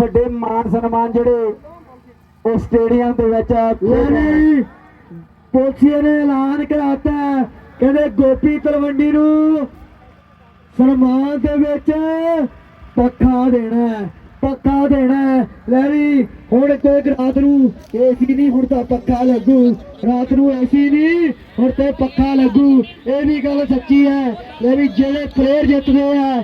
ਵੱਡੇ ਮਾਨ ਸਨਮਾਨ ਜਿਹੜੇ ਉਹ ਸਟੇਡੀਅਮ ਦੇ ਵਿੱਚ ਯਾਨੀ ਪੁਲਸੀਏ ਨੇ। ਐਲਾਨ ਕਰਾਤਾ ਕਹਿੰਦੇ ਗੋਪੀ ਤਲਵੰਡੀ ਨੂੰ ਸਨਮਾਨ ਦੇ ਵਿੱਚ ਪੱਖਾ ਦੇਣਾ ਪੱਖਾ ਦੇਣਾ। ਲੈ ਵੀ ਹੁਣ ਤੇ ਰਾਤ ਨੂੰ ਏਸੀ ਨਹੀਂ ਹੁਣ ਤਾਂ ਪੱਖਾ ਲੱਗੂ। ਰਾਤ ਨੂੰ ਏਸੀ ਨਹੀਂ ਹੁਣ ਤੇ ਪੱਖਾ ਲੱਗੂ। ਇਹ ਵੀ ਗੱਲ ਸੱਚੀ ਹੈ। ਲੈ ਵੀ ਜਿਹੜੇ ਪਲੇਅਰ ਜਿੱਤਦੇ ਆ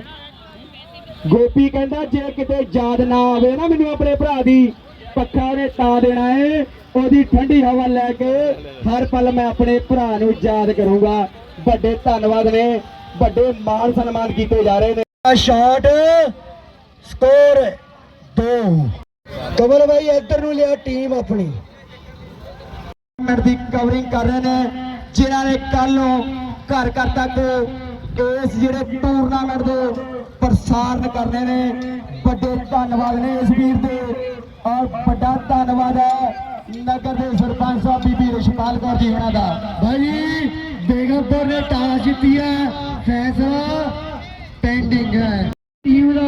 ਗੋਪੀ ਕਹਿੰਦਾ ਜੇ ਕਿਤੇ ਯਾਦ ਨਾ ਆਵੇ ਨਾ ਮੈਨੂੰ ਆਪਣੇ ਭਰਾ ਦੀ, ਪੱਖਾ ਨੇ ਤਾਂ ਦੇਣਾ ਏ, ਉਹਦੀ ਠੰਡੀ ਹਵਾ ਲੈ ਕੇ ਹਰ ਪਲ ਮੈਂ ਆਪਣੇ ਭਰਾ ਨੂੰ ਯਾਦ ਕਰੂੰਗਾ। ਵੱਡੇ ਧੰਨਵਾਦ ਨੇ, ਵੱਡੇ ਮਾਨ ਸਨਮਾਨ ਕੀਤੇ ਜਾ ਰਹੇ ਨੇ। ਸ਼ਾਟ ਸਕੋਰ 2 ਕਮਲ ਭਾਈ ਇੱਧਰ ਨੂੰ ਲਿਆ ਟੀਮ ਆਪਣੀ। ਟੂਰਨਾਮੈਂਟ ਦੀ ਕਵਰਿੰਗ ਕਰ ਰਹੇ ਨੇ, ਜਿਨ੍ਹਾਂ ਨੇ ਕੱਲ ਨੂੰ ਘਰ ਘਰ ਤੱਕ ਇਸ ਜਿਹੜੇ ਟੂਰਨਾਮੈਂਟ ਦੇ ਪ੍ਰਸਾਰਣ ਕਰਨੇ ਨੇ। ਵੱਡੇ ਧੰਨਵਾਦ ਨੇ ਇਸ ਵੀਰ ਦੇ। ਔਰ ਵੱਡਾ ਧੰਨਵਾਦ ਹੈ ਨਗਰ ਦੇ ਸਰਪੰਚ ਸਾਹਿਬ ਬੀਬੀ ਰਿਸ਼ਪਾਲ ਕੌਰ ਜੀ ਉਹਨਾਂ ਦਾ। ਭਾਈ ਬੇਗਮਪੁਰ ਨੇ ਟਾਸ ਜਿੱਤੀ ਹੈ। ਫੈਸਲਾ ਪੈਂਡਿੰਗ ਹੈ। ਟੀਮ ਦਾ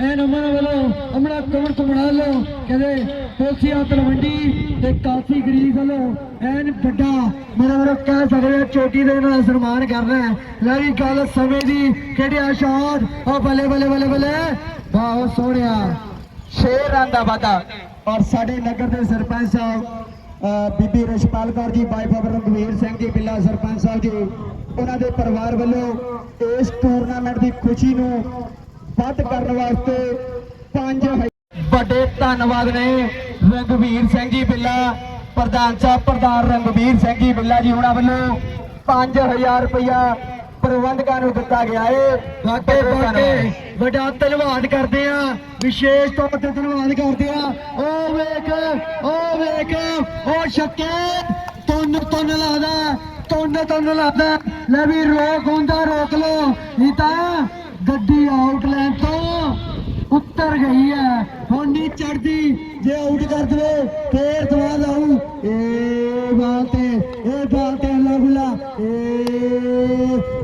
ਐ ਨੰਬਰ ਵੱਲੋਂ ਅਮਣਾ ਕਮਰ ਤੁਮੜਾ ਲੋ ਕਹਿੰਦੇ ਪੁਲਸੀਆ ਤਲਵੰਡੀ ਤੇ ਕਾਫੀ ਗਰੀਬ ਵੱਲੋਂ ਐਨ ਵੱਡਾ ਮੇਰੇ ਵੱਲੋਂ ਕਹਿ ਸਕਦੇ ਹਾਂ ਚੋਟੀ ਦੇ ਨਾਲ ਸਨਮਾਨ ਕਰਨਾ ਹੈ। ਲੈ ਵੀ ਗੱਲ ਸਮੇਂ ਦੀ ਕਿਹੜਿਆ ਸ਼ਾਟ ਉਹ ਬੱਲੇ ਬੱਲੇ ਬੱਲੇ ਬੱਲੇ। ਬਹੁਤ ਸੋਹਣਿਆ। 6 ਰਨ ਦਾ ਵਾਧਾ। ਔਰ ਸਾਡੇ ਨਗਰ ਦੇ ਸਰਪੰਚ ਸਾਹਿਬ ਅ, ਬੀਬੀ ਰਿਸ਼ਪਾਲ ਕੌਰ ਜੀ ਬਾਈ ਬਾਬਰ ਰਘਵੀਰ ਸਿੰਘ ਜੀ ਬਿੱਲਾ ਸਰਪੰਚ ਸਾਹਿਬ ਜੀ ਉਹਨਾਂ ਦੇ ਪਰਿਵਾਰ ਵੱਲੋਂ ਇਸ ਟੂਰਨਾਮੈਂਟ ਦੀ ਖੁਸ਼ੀ ਨੂੰ ਵੱਧ ਕਰਨ ਵਾਸਤੇ ਪੰਜ ਵੱਡੇ ਧੰਨਵਾਦ ਨੇ ਰਘਵੀਰ ਸਿੰਘ ਜੀ ਬਿੱਲਾ ਪ੍ਰਧਾਨ ਸਾਹਿਬ ਪ੍ਰਧਾਨ ਰਘਵੀਰ ਸਿੰਘ ਜੀ ਬਿੱਲਾ ਜੀ ਉਹਨਾਂ ਵੱਲੋਂ 5000 ਰੁਪਇਆ ਪ੍ਰਬੰਧਕਾਂ ਨੂੰ ਦਿੱਤਾ ਗਿਆ ਹੈ ਵਾਕੇ ਵਾਕੇ ਵੱਡਾ ਧੰਨਵਾਦ ਕਰਦੇ ਆ। ਵਿਸ਼ੇਸ਼ ਤੌਰ ਤੇ ਧੰਨਵਾਦ ਕਰਦੇ ਆ। ਉਹ ਵੇਖ ਉਹ ਵੇਖ ਉਹ ਛੱਕੇ। ਤੁੰਨ ਤੁੰਨ ਲਾਦਾ ਤੁੰਨ ਤੁੰਨ ਲਾਦਾ। ਲੈ ਵੀ ਰੋਕ ਹੁੰਦਾ ਰੋਕ ਲੋ ਨਹੀਂ ਤਾਂ ਗੱਡੀ ਆਊਟਲਾਈਨ ਤੋਂ ਉੱਤਰ ਗਈ ਹੈ। ਹੁਣ ਨਹੀਂ ਚੜਦੀ ਜੇ ਆਊਟ ਕਰ ਦਵੇ, ਫੇਰ ਦਵਾ ਲਾਉ ਏ ਬਾਲ ਤੇ, ਏ ਬਾਲ ਤੇ ਅੱਲਾ ਏ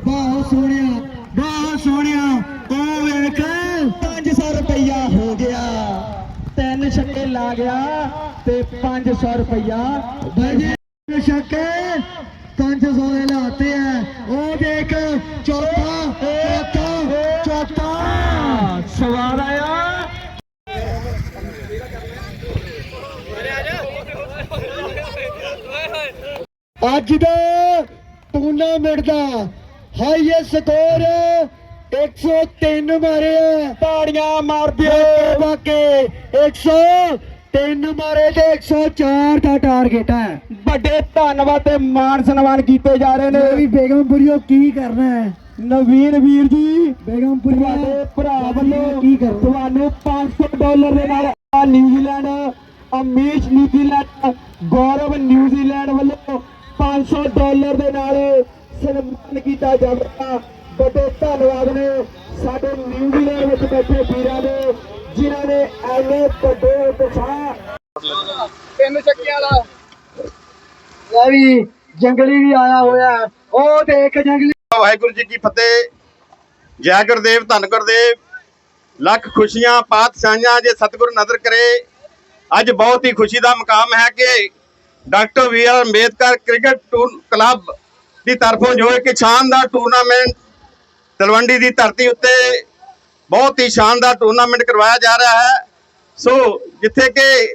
ਬਹੁਤ ਸੋਹਣਿਆ ਬਹੁਤ ਸੋਹਣਿਆ। ਉਹ ਵੇਖ 500 ਰੁਪਇਆ ਹੋ ਗਿਆ। ਤਿੰਨ ਛੱਕੇ ਲਾ ਗਿਆ ਤੇ 500 ਰੁਪਇਆ ਭਾਈ ਸ਼ੱਕੇ 500 ਦੇ ਲਾਤੇ ਆ। ਉਹ ਦੇਖ ਚੌਥਾ ਚੌਥਾ ਚੌਥਾ। ਸਵਾਦ ਆਇਆ। ਅੱਜ ਦਾ ਟੂਰਨਾਮੈਂਟ ਦਾ ਹਾਈਐਸਟ ਸਕੋਰ 103 ਮਾਰਿਆ ਤਾੜੀਆਂ ਮਾਰ ਦਿਓ ਵਾਕੇ 103 ਮਾਰੇ ਤੇ 104 ਦਾ ਟਾਰਗੇਟ ਹੈ ਵੱਡੇ ਧੰਨਵਾਦ ਤੇ ਮਾਣ ਸਨਮਾਨ ਕੀਤੇ ਜਾ ਰਹੇ ਇਹ ਵੀ ਨੇ ਬੇਗਮਪੁਰੀਓ ਕੀ ਕਰਨਾ ਹੈ? ਨਵੀਨ ਵੀਰ ਜੀ ਬੇਗਮਪੁਰੀਆ ਤੁਹਾਡੇ ਭਰਾ ਵੱਲੋਂ ਕੀ ਕਰਨਾ ਤੁਹਾਨੂੰ 500 ਡਾਲਰ ਦੇ ਨਾਲ New Zealand Amish New Zealand Gaurav New Zealand ਵੱਲੋਂ 500 ਡਾਲਰ ਦੇ ਨਾਲ ਸਨਮਾਨ ਕੀਤਾ ਜਾਵੇਗਾ। ਵੱਡੇ ਧੰਨਵਾਦ ਨੇ ਸਾਡੇ ਨਿਊਜ਼ੀਲੈਂਡ ਵਿੱਚ ਬੈਠੇ ਵੀਰਾਂ ਦੇ ਜਿਨ੍ਹਾਂ ਨੇ ਐਨੇ ਵੱਡੇ ਉਤਸ਼ਾਹ ਤਿੰਨ ਚੱਕਿਆਂ ਵਾਲਾ ਲੈ ਵੀ ਜੰਗਲੀ ਵੀ ਆਇਆ ਹੋਇਆ ਹੈ। ਉਹ ਦੇਖ ਜੰਗਲੀ ਵਾਹਿਗੁਰੂ ਜੀ ਕੀ ਫਤਿਹ। ਜੈ ਗੁਰਦੇਵ, ਧੰਨ ਗੁਰਦੇਵ। ਲੱਖ ਖੁਸ਼ੀਆਂ, ਪਾਤਸ਼ਾਹੀਆਂ ਜੇ ਸਤਿਗੁਰ ਨਜ਼ਰ ਕਰੇ। ਅੱਜ ਬਹੁਤ ਹੀ ਖੁਸ਼ੀ ਦਾ ਮਕਾਮ ਹੈ ਕਿ doctor B R Ambedkar cricket tour club ਦੀ ਤਰਫੋਂ ਜੋ ਇੱਕ ਸ਼ਾਨਦਾਰ ਟੂਰਨਾਮੈਂਟ ਤਲਵੰਡੀ ਦੀ ਧਰਤੀ ਉੱਤੇ ਬਹੁਤ ਹੀ ਸ਼ਾਨਦਾਰ ਟੂਰਨਾਮੈਂਟ ਕਰਵਾਇਆ ਜਾ ਰਿਹਾ ਹੈ। ਸੋ ਜਿੱਥੇ ਕਿ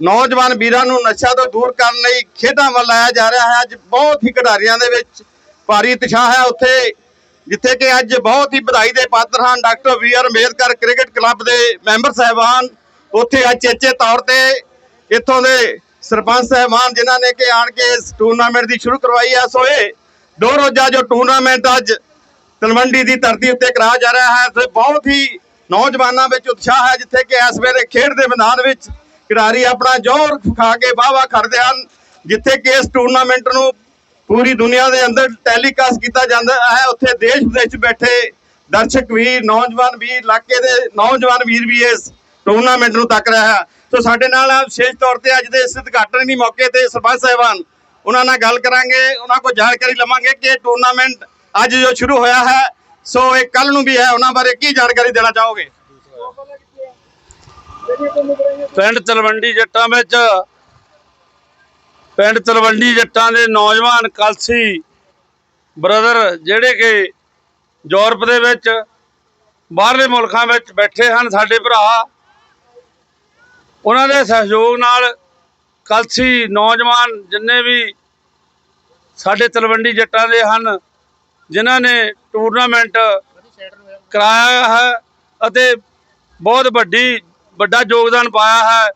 ਨੌਜਵਾਨ ਵੀਰਾਂ ਨੂੰ ਨਸ਼ਾ ਤੋਂ ਦੂਰ ਕਰਨ ਲਈ ਖੇਡਾਂ ਵੱਲ ਲਾਇਆ ਜਾ ਰਿਹਾ ਹੈ। ਅੱਜ ਬਹੁਤ ਹੀ ਖਿਡਾਰੀਆਂ ਦੇ ਵਿੱਚ ਭਾਰੀ ਉਤਸ਼ਾਹ ਹੈ ਉੱਥੇ, ਜਿੱਥੇ ਕਿ ਅੱਜ ਬਹੁਤ ਹੀ ਵਧਾਈ ਦੇ ਪਾਤਰ ਹਨ। Doctor B R Ambedkar cricket club ਦੇ ਮੈਂਬਰ ਸਾਹਿਬਾਨ। ਉੱਥੇ ਅੱਜ ਚੇਚੇ ਤੌਰ ਤੇ ਇੱਥੋਂ ਦੇ ਸਰਪੰਚ ਸਾਹਿਬਾਨ, ਜਿਨ੍ਹਾਂ ਨੇ ਕਿ ਆਣ ਕੇ ਇਸ ਟੂਰਨਾਮੈਂਟ ਦੀ ਸ਼ੁਰੂ ਕਰਵਾਈ ਹੈ। ਸੋ ਇਹ ਦੋ ਰੋਜ਼ਾ ਜੋ ਟੂਰਨਾਮੈਂਟ ਅੱਜ ਤਲਵੰਡੀ ਦੀ ਧਰਤੀ ਉੱਤੇ ਕਰਾਇਆ ਜਾ ਰਿਹਾ ਹੈ। ਤੇ ਬਹੁਤ ਹੀ ਨੌਜਵਾਨਾਂ ਵਿੱਚ ਉਤਸ਼ਾਹ ਹੈ, ਜਿੱਥੇ ਕਿ ਇਸ ਵੇਲੇ ਖੇਡ ਦੇ ਮੈਦਾਨ ਵਿੱਚ ਖਿਡਾਰੀ ਆਪਣਾ ਜ਼ੋਰ ਖਾ ਕੇ ਵਾਹ-ਵਾਹ ਕਰਦੇ ਹਨ, ਜਿੱਥੇ ਕਿ ਇਸ ਟੂਰਨਾਮੈਂਟ ਨੂੰ ਪੂਰੀ ਦੁਨੀਆ ਦੇ ਅੰਦਰ ਟੈਲੀਕਾਸਟ ਕੀਤਾ ਜਾਂਦਾ ਹੈ, ਉੱਥੇ ਦੇਸ਼ ਵਿਦੇਸ਼ ਬੈਠੇ ਦਰਸ਼ਕ ਵੀ, ਨੌਜਵਾਨ ਵੀ, ਇਲਾਕੇ ਦੇ ਨੌਜਵਾਨ ਵੀਰ ਵੀ ਇਸ ਟੂਰਨਾਮੈਂਟ ਨੂੰ ਤੱਕ ਰਿਹਾ ਹੈ ਸੋ ਸਾਡੇ ਨਾਲ ਵਿਸ਼ੇਸ਼ ਤੌਰ ਤੇ ਅੱਜ ਦੇ ਇਸ ਉਦਘਾਟਨੀ ਮੌਕੇ ਤੇ ਸਰਪੰਚ ਸਾਹਿਬਾਨ, ਉਹਨਾਂ ਨਾਲ ਗੱਲ ਕਰਾਂਗੇ, ਉਹਨਾਂ ਕੋਲ ਜਾਣਕਾਰੀ ਲਵਾਂਗੇ ਕਿ ਇਹ ਟੂਰਨਾਮੈਂਟ ਅੱਜ ਜੋ ਸ਼ੁਰੂ ਹੋਇਆ ਹੈ, ਸੋ ਇਹ ਕੱਲ ਨੂੰ ਵੀ ਹੈ, ਉਹਨਾਂ ਬਾਰੇ ਕੀ ਜਾਣਕਾਰੀ ਦੇਣਾ ਚਾਹੋਗੇ? ਪਿੰਡ ਤਲਵੰਡੀ ਜੱਟਾਂ ਵਿੱਚ। ਪਿੰਡ ਤਲਵੰਡੀ ਜੱਟਾਂ ਦੇ ਨੌਜਵਾਨ ਕਲਸੀ ਬ੍ਰਦਰ ਜਿਹੜੇ ਕਿ ਯੂਰਪ ਦੇ ਵਿੱਚ, ਬਾਹਰਲੇ ਮੁਲਕਾਂ ਵਿੱਚ ਬੈਠੇ ਹਨ ਸਾਡੇ ਭਰਾ। ਉਹਨਾਂ ਦੇ ਸਹਿਯੋਗ ਨਾਲ ਕਲਸੀ ਨੌਜਵਾਨ ਜਿੰਨੇ ਵੀ ਸਾਡੇ ਤਲਵੰਡੀ ਜੱਟਾਂ ਦੇ ਹਨ, ਜਿਨ੍ਹਾਂ ਨੇ ਟੂਰਨਾਮੈਂਟ ਕਰਾਇਆ ਹੈ ਅਤੇ ਬਹੁਤ ਵੱਡੀ ਵੱਡਾ ਯੋਗਦਾਨ ਪਾਇਆ ਹੈ।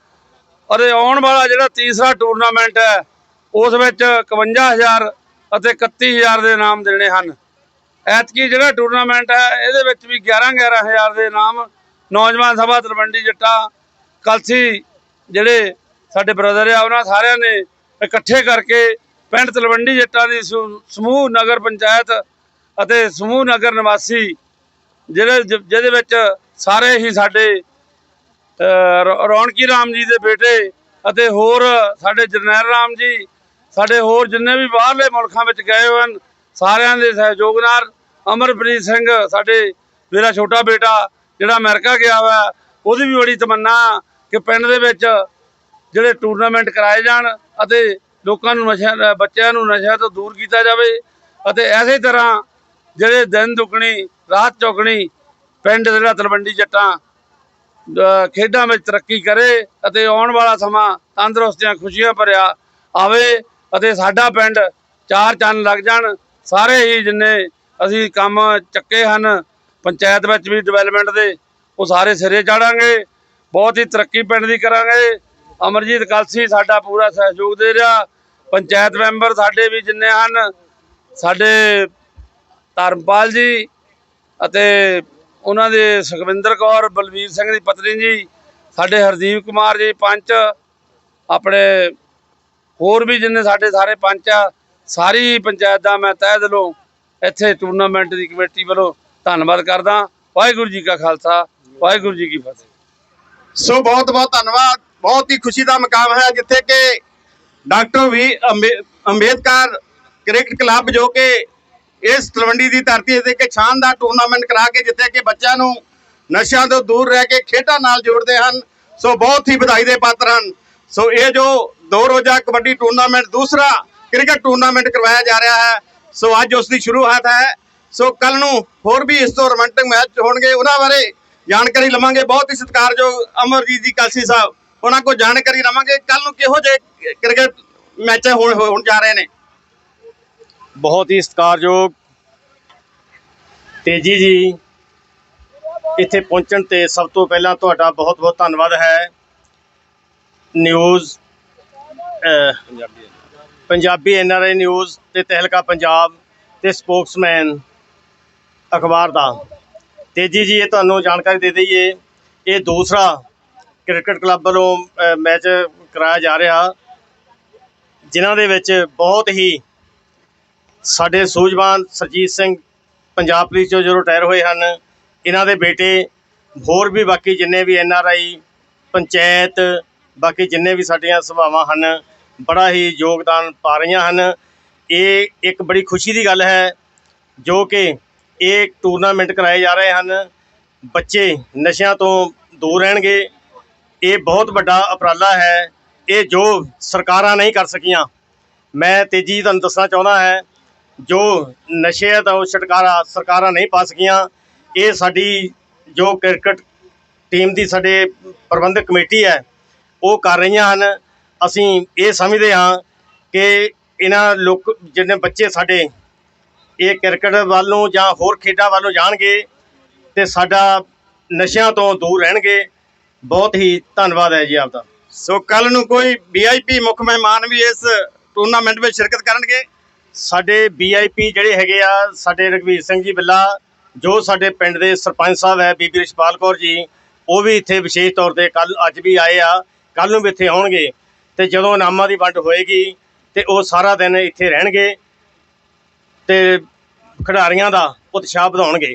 ਅਤੇ ਆਉਣ ਵਾਲਾ ਜਿਹੜਾ ਤੀਸਰਾ ਟੂਰਨਾਮੈਂਟ ਹੈ, ਉਸ ਵਿੱਚ 51000 ਅਤੇ 31000 ਦੇ ਇਨਾਮ ਦੇਣੇ ਹਨ। ਐਤਕੀ ਜਿਹੜਾ ਟੂਰਨਾਮੈਂਟ ਹੈ, ਇਹਦੇ ਵਿੱਚ ਵੀ 11 11000 ਦੇ ਇਨਾਮ ਨੌਜਵਾਨ ਸਭਾ ਤਲਵੰਡੀ ਜੱਟਾ, ਕਲਸੀ ਜਿਹੜੇ ਸਾਡੇ ਬ੍ਰਦਰ ਆ, ਉਹਨਾਂ ਸਾਰਿਆਂ ਨੇ ਇਕੱਠੇ ਕਰਕੇ ਪਿੰਡ ਤਲਵੰਡੀ ਜੱਟਾਂ ਦੀ ਸਮੂਹ ਨਗਰ ਪੰਚਾਇਤ ਅਤੇ ਸਮੂਹ ਨਗਰ ਨਿਵਾਸੀ, ਜਿਹੜੇ ਜ- ਜਿਹਦੇ ਵਿੱਚ ਸਾਰੇ ਹੀ ਸਾਡੇ ਰੌਣਕੀ ਰਾਮ ਜੀ ਦੇ ਬੇਟੇ ਅਤੇ ਹੋਰ ਸਾਡੇ ਜਰਨੈਲ ਰਾਮ ਜੀ, ਸਾਡੇ ਹੋਰ ਜਿੰਨੇ ਵੀ ਬਾਹਰਲੇ ਮੁਲਕਾਂ ਵਿੱਚ ਗਏ ਹੋਏ ਹਨ, ਸਾਰਿਆਂ ਦੇ ਸਹਿਯੋਗ ਨਾਲ ਅਮਰਪ੍ਰੀਤ ਸਿੰਘ, ਸਾਡੇ ਮੇਰਾ ਛੋਟਾ ਬੇਟਾ ਜਿਹੜਾ ਅਮਰੀਕਾ ਗਿਆ ਹੋਇਆ, ਉਹਦੀ ਵੀ ਬੜੀ ਤਮੰਨਾ ਕਿ ਪਿੰਡ ਦੇ ਵਿੱਚ ਜਿਹੜੇ ਟੂਰਨਾਮੈਂਟ ਕਰਾਏ ਜਾਣ ਅਤੇ ਲੋਕਾਂ ਨੂੰ ਨਸ਼ਿਆਂ, ਬੱਚਿਆਂ ਨੂੰ ਨਸ਼ਿਆਂ ਤੋਂ ਦੂਰ ਕੀਤਾ ਜਾਵੇ ਅਤੇ ਐਸੇ ਤਰ੍ਹਾਂ ਜਿਹੜੇ ਦਿਨ ਦੁਗਣੀ, ਰਾਤ ਚੌਗਣੀ ਪਿੰਡ ਜਿਹੜਾ ਤਲਵੰਡੀ ਜੱਟਾਂ ਖੇਡਾਂ ਵਿੱਚ ਤਰੱਕੀ ਕਰੇ ਅਤੇ ਆਉਣ ਵਾਲਾ ਸਮਾਂ ਤੰਦਰੁਸਤੀਆਂ ਖੁਸ਼ੀਆਂ ਭਰਿਆ ਆਵੇ ਅਤੇ ਸਾਡਾ ਪਿੰਡ ਚਾਰ ਚੰਨ ਲੱਗ ਜਾਣ। ਸਾਰੇ ਹੀ ਜਿੰਨੇ ਅਸੀਂ ਕੰਮ ਚੱਕੇ ਹਨ, ਪੰਚਾਇਤ ਵਿੱਚ ਵੀ ਡਿਵੈਲਪਮੈਂਟ ਦੇ, ਉਹ ਸਾਰੇ ਸਿਰੇ ਚਾੜਾਂਗੇ। ਬਹੁਤ ਹੀ ਤਰੱਕੀ ਪਿੰਡ ਦੀ ਕਰਾਂਗੇ। ਅਮਰਜੀਤ ਕਲਸੀ ਸਾਡਾ ਪੂਰਾ ਸਹਿਯੋਗ ਦੇ ਰਿਹਾ। ਪੰਚਾਇਤ ਮੈਂਬਰ ਸਾਡੇ ਵੀ ਜਿੰਨੇ ਹਨ, ਸਾਡੇ ਧਰਮਪਾਲ ਜੀ ਅਤੇ ਉਹਨਾਂ ਦੇ ਸੁਖਵਿੰਦਰ ਕੌਰ, ਬਲਵੀਰ ਸਿੰਘ ਦੀ ਪਤਨੀ ਜੀ, ਸਾਡੇ ਹਰਦੀਪ ਕੁਮਾਰ ਜੀ ਪੰਚ, ਆਪਣੇ ਹੋਰ ਵੀ ਜਿੰਨੇ ਸਾਡੇ ਸਾਰੇ ਪੰਚ ਆ, ਸਾਰੀ ਪੰਚਾਇਤ ਦਾ ਮੈਂ ਤਹਿ ਦਿਲੋਂ ਇੱਥੇ ਟੂਰਨਾਮੈਂਟ ਦੀ ਕਮੇਟੀ ਵੱਲੋਂ ਧੰਨਵਾਦ ਕਰਦਾ। ਵਾਹਿਗੁਰੂ ਜੀ ਕਾ ਖਾਲਸਾ, ਵਾਹਿਗੁਰੂ ਜੀ ਕੀ ਫਤਿਹ। ਸੋ ਬਹੁਤ ਬਹੁਤ ਧੰਨਵਾਦ। ਬਹੁਤ ਹੀ ਖੁਸ਼ੀ ਦਾ ਮਕਾਮ ਹੈ ਜਿੱਥੇ ਕਿ doctor B Ambe- Ambedkar cricket club ਜੋ ਕਿ ਇਸ ਤਲਵੰਡੀ ਦੀ ਧਰਤੀ ਤੇ ਇੱਕ ਸ਼ਾਨਦਾਰ ਟੂਰਨਾਮੈਂਟ ਕਰਾ ਕੇ, ਜਿੱਥੇ ਕਿ ਬੱਚਿਆਂ ਨੂੰ ਨਸ਼ਿਆਂ ਤੋਂ ਦੂਰ ਰਹਿ ਕੇ ਖੇਡਾਂ ਨਾਲ ਜੋੜਦੇ ਹਨ। ਸੋ ਬਹੁਤ ਹੀ ਵਧਾਈ ਦੇ ਪਾਤਰ ਹਨ। ਸੋ ਇਹ ਜੋ ਦੋ ਰੋਜ਼ਾ ਕਬੱਡੀ ਟੂਰਨਾਮੈਂਟ ਦੂਸਰਾ ਕ੍ਰਿਕਟ ਟੂਰਨਾਮੈਂਟ ਕਰਵਾਇਆ ਜਾ ਰਿਹਾ ਹੈ, ਸੋ ਅੱਜ ਉਸ ਦੀ ਸ਼ੁਰੂਆਤ ਹੈ। ਸੋ ਕੱਲ ਨੂੰ ਹੋਰ ਵੀ ਇਸ ਤੋਂ ਰੋਮਾਂਟਿਕ ਮੈਚ ਹੋਣਗੇ। ਉਹਨਾਂ ਬਾਰੇ ਜਾਣਕਾਰੀ ਲਵਾਂਗੇ। ਬਹੁਤ ਹੀ ਸਤਿਕਾਰਯੋਗ ਅਮਰਜੀਤ ਜੀ ਕਲਸੀ ਸਾਹਿਬ। ਉਹਨਾਂ ਕੋਲ ਜਾਣਕਾਰੀ ਲਵਾਂਗੇ ਕੱਲ ਨੂੰ ਕਿਹੋ ਜਿਹੇ ਕ੍ਰਿਕਟ ਮੈਚ ਹੋਣ ਹੋਣ ਜਾ ਰਹੇ ਨੇ? ਬਹੁਤ ਹੀ ਸਤਿਕਾਰਯੋਗ ਤੇਜੀ ਜੀ ਇੱਥੇ ਪਹੁੰਚਣ ਤੇ ਸਭ ਤੋਂ ਪਹਿਲਾਂ ਤੁਹਾਡਾ ਬਹੁਤ ਬਹੁਤ ਧੰਨਵਾਦ ਹੈ। News uh, Punjabi I news ਤੇ ਤਹਿਲਕਾ ਪੰਜਾਬ ਤੇ ਸਪੋਕਸਮੈਨ ਅਖਬਾਰ ਦਾ। ਤੇਜੀ ਜੀ ਇਹ ਤੁਹਾਨੂੰ ਜਾਣਕਾਰੀ ਦੇ ਦਈਏ ਇਹ ਦੂਸਰਾ ਕ੍ਰਿਕਟ ਕਲੱਬ ਵੱਲੋਂ ਮੈਚ ਕਰਾਇਆ ਜਾ ਰਿਹਾ ਜਿਨ੍ਹਾਂ ਦੇ ਵਿੱਚ ਬਹੁਤ ਹੀ ਸਾਡੇ ਸੂਝਵਾਨ ਸਰਜੀਤ ਸਿੰਘ ਪੰਜਾਬ ਪੁਲਿਸ ਚੋਂ ਜੋ ਰਿਟਾਇਰ ਹੋਏ ਹਨ, ਇਹਨਾਂ ਦੇ ਬੇਟੇ ਹੋਰ ਵੀ ਬਾਕੀ ਜਿੰਨੇ ਵੀ ਐਨ ਆਰ ਆਈ, ਪੰਚਾਇਤ, ਬਾਕੀ ਜਿੰਨੇ ਵੀ ਸਾਡੀਆਂ ਸਭਾਵਾਂ ਹਨ, ਬੜਾ ਹੀ ਯੋਗਦਾਨ ਪਾ ਰਹੀਆਂ ਹਨ। ਇਹ ਇੱਕ ਬੜੀ ਖੁਸ਼ੀ ਦੀ ਗੱਲ ਹੈ ਜੋ ਕਿ ਇਹ ਟੂਰਨਾਮੈਂਟ ਕਰਾਏ ਜਾ ਰਹੇ ਹਨ। ਬੱਚੇ ਨਸ਼ਿਆਂ ਤੋਂ ਦੂਰ ਰਹਿਣਗੇ। ਇਹ ਬਹੁਤ ਵੱਡਾ ਉਪਰਾਲਾ ਹੈ। ਇਹ ਜੋ ਸਰਕਾਰਾਂ ਨਹੀਂ ਕਰ ਸਕੀਆਂ, ਮੈਂ ਤੇਜੀ ਤੁਹਾਨੂੰ ਦੱਸਣਾ ਚਾਹੁੰਦਾ ਹੈ ਜੋ ਨਸ਼ੇ ਦਾ ਉਹ ਛੁਟਕਾਰਾ ਸਰਕਾਰਾਂ ਨਹੀਂ ਪਾ ਸਕੀਆਂ। ਇਹ ਸਾਡੀ ਜੋ ਕ੍ਰਿਕਟ ਟੀਮ ਦੀ ਸਾਡੇ ਪ੍ਰਬੰਧਕ ਕਮੇਟੀ ਹੈ, ਉਹ ਕਰ ਰਹੀਆਂ ਹਨ। ਅਸੀਂ ਇਹ ਸਮਝਦੇ ਹਾਂ ਕਿ ਇਹਨਾਂ ਲੋਕ ਜਿੰਨੇ ਬੱਚੇ ਸਾਡੇ, ਇਹ ਕ੍ਰਿਕਟ ਵੱਲ ਨੂੰ ਜਾਂ ਹੋਰ ਖੇਡਾਂ ਵੱਲ ਨੂੰ ਜਾਣਗੇ ਤੇ ਸਾਡਾ ਨਸ਼ਿਆਂ ਤੋਂ ਦੂਰ ਰਹਿਣਗੇ। ਬਹੁਤ ਹੀ ਧੰਨਵਾਦ ਹੈ ਜੀ ਆਪਦਾ। ਸੋ ਕੱਲ ਨੂੰ ਕੋਈ ਵੀਆਈਪੀ ਮੁੱਖ ਮਹਿਮਾਨ ਵੀ ਇਸ ਟੂਰਨਾਮੈਂਟ ਵਿੱਚ ਸ਼ਿਰਕਤ ਕਰਨਗੇ। ਸਾਡੇ ਵੀਆਈਪੀ ਜਿਹੜੇ ਹੈਗੇ ਆ, ਸਾਡੇ ਰਘਵੀਰ ਸਿੰਘ ਜੀ ਬਿੱਲਾ, ਜੋ ਸਾਡੇ ਪਿੰਡ ਦੇ ਸਰਪੰਚ ਸਾਹਿਬ ਹੈ, ਬੀਬੀ ਰਿਸ਼ਪਾਲ ਕੌਰ ਜੀ, ਉਹ ਵੀ ਇੱਥੇ ਵਿਸ਼ੇਸ਼ ਤੌਰ ਤੇ ਕੱਲ ਅੱਜ ਵੀ ਆਏ ਆ ਕੱਲ ਨੂੰ ਵੀ ਇੱਥੇ ਆਉਣਗੇ ਤੇ ਜਦੋਂ ਇਨਾਮਾਂ ਦੀ ਵੰਡ ਹੋਏਗੀ ਤੇ ਉਹ ਸਾਰਾ ਦਿਨ ਇੱਥੇ ਰਹਿਣਗੇ ਤੇ ਖਿਡਾਰੀਆਂ ਦਾ ਉਤਸ਼ਾਹ ਵਧਾਉਣਗੇ।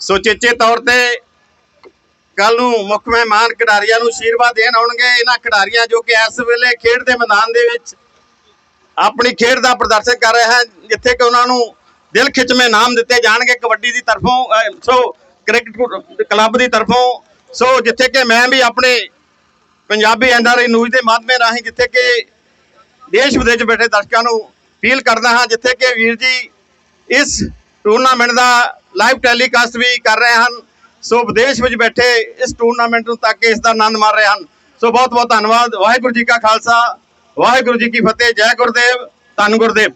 ਸੋ ਚੇਚੇ ਤੌਰ ਤੇ ਕੱਲ ਨੂੰ ਮੁੱਖ ਮਹਿਮਾਨ ਖਿਡਾਰੀਆਂ ਨੂੰ ਅਸ਼ੀਰਵਾਦ ਦੇਣ ਆਉਣਗੇ। ਇਹਨਾਂ ਖਿਡਾਰੀਆਂ ਜੋ ਕਿ ਇਸ ਵੇਲੇ ਖੇਡ ਦੇ ਮੈਦਾਨ ਦੇ ਵਿੱਚ ਆਪਣੀ ਖੇਡ ਦਾ ਪ੍ਰਦਰਸ਼ਨ ਕਰ ਰਹੇ ਹਨ ਜਿੱਥੇ ਕਿ ਉਹਨਾਂ ਨੂੰ ਦਿਲ ਖਿੱਚਵੇਂ ਨਾਮ ਦਿੱਤੇ ਜਾਣਗੇ ਕਬੱਡੀ ਦੀ ਤਰਫੋਂ ਸੋ ਕ੍ਰਿਕਟ ਕਲੱਬ ਦੀ ਤਰਫੋਂ। ਸੋ ਜਿੱਥੇ ਕਿ ਮੈਂ ਵੀ ਆਪਣੇ ਪੰਜਾਬੀ ਐਨਆਰਆਈ ਨਿਊਜ਼ ਦੇ ਮਾਧਿਅਮ ਰਾਹੀਂ ਜਿੱਥੇ ਕਿ ਦੇਸ਼ ਵਿਦੇਸ਼ ਬੈਠੇ ਦਰਸ਼ਕਾਂ ਨੂੰ ਫੀਲ ਕਰਦਾ ਹਾਂ, ਜਿੱਥੇ ਕਿ ਵੀਰ ਜੀ ਇਸ ਟੂਰਨਾਮੈਂਟ ਦਾ ਲਾਈਵ ਟੈਲੀਕਾਸਟ ਵੀ ਕਰ ਰਹੇ ਹਨ। ਸੋ ਵਿਦੇਸ਼ ਵਿੱਚ ਬੈਠੇ ਇਸ ਟੂਰਨਾਮੈਂਟ ਨੂੰ ਤੱਕ ਇਸ ਦਾ ਆਨੰਦ ਮਾਣ ਰਹੇ ਹਨ। ਸੋ ਬਹੁਤ ਬਹੁਤ ਧੰਨਵਾਦ। ਵਾਹਿਗੁਰੂ ਜੀ ਕਾ ਖਾਲਸਾ। ਵਾਹਿਗੁਰੂ ਜੀ ਕੀ ਫਤਿਹ ਜੈ ਗੁਰਦੇਵ ਧੰਨ ਗੁਰਦੇਵ।